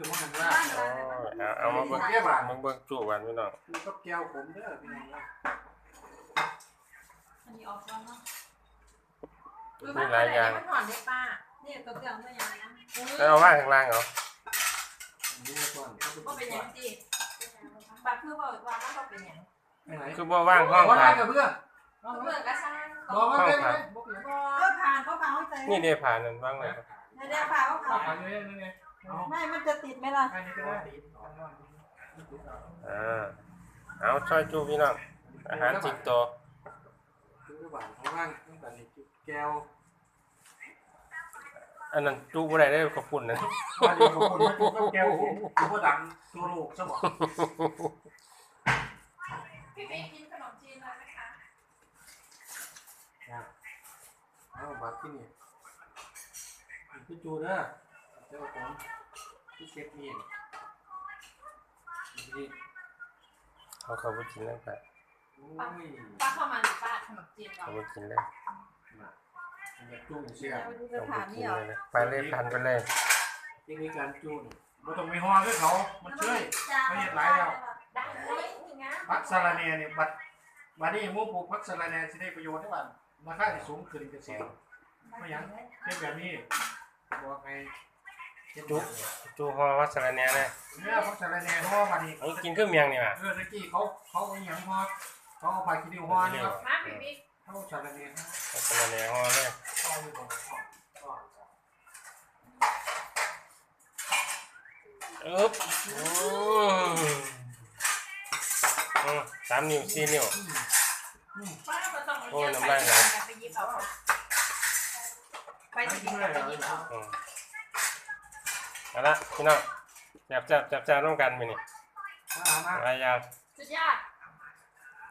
อมันหันว่าอ๋อเอาเอามาเบิ่งเก็บอะเบิ่งเบิ่งจูกันพี่น้องคือกับแก้วผมเด้อพี่น้องนะอันนี้ออกแล้วเนาะมีหลายอย่างมันหอนได้ป้าเนี่ตัวเครื่องตัวอย่างนะแล้วเอาว่าข้างล่างเหรออันนี้ก่อนก็เป็นอย่างจีปากคือบอกว่ามันก็เป็นย่างไปไหนคือบ่ว่างห้องผ่านกับเพื่อนเพื่อนก็ช่างบอกมาได้ไหมบอกเลยก็ผ่านก็ผ่านเข้าใจนี่เนี่ยผ่านนั่นว่างเลยไม่ได้ผ่านก็เอาผ่าน ไปเลยนี่ไงเอาไม่ มันจะติดไหมล่ะไปนี่ก็ได้อ่าเอาช่อยจูพี่น้องอาหารจิกโตคือหวานข้างล่างตั้งแต่นี่แก้วอันนั้นจูบ่ได้ได้ขอบคุณนะมาดีกับคนกับแก้วผมคือว่าดังตัวโลกซะบอกพี่พี่กินขนมจีนเลยไหมคะเอาบัตรที่นี่พี่จูเด้อ เจ้าผมพี่เชฟนี่นี่เอาเขาไปกินแล้วกันโอ้ยป้าเข้ามาหรือป้าขนมจีนเราเขาไปกินเลยอยากจูนเสียมันจะเอาไปผ่านกินี่นเหรอเลยนะไปเลยพันไปเลยเทคนิคการจูนไม่ต้องมีฮอด้วยเขา มันช่วยไม่เห็นหลายแล้ว ได้เลยนี่ไงพักสาราเนเนี่ยบัดบัดนี้หมู่ปลูกพักสาราเนสิได้ประโยชน์ได้บ้านราคาสิสูงขึ้นกันสิไม่หยังเป็นแบบนี้บอกให้เฮ็ด จูแบบนี้จูฮอวัสระเนี่ยนะเนี่ยพักสาราเนเพราะว่าบัดนี้เอากินเครื่องเมียงนี่ว่ะเออตะกี้เขาเขาเอาหยังฮอเขาเอาไปกินดิวฮอนี่ครับมาพี่พี่เขาสาราเนเขาวัสระเนี่ยฮอเลยเอาอยู่บ่อ๋ออึ๊บอืมอืมสามนิ้วสี่นิ้วป้าก็ต้องโอ้ยน้ำลายไหลไปยิบเอาไปที่ไหนไปยิบเอาอืม เอาละพี่น้องจับจับจับจับร่วมกันไปนี่มามาหลายอย่างสุดยอด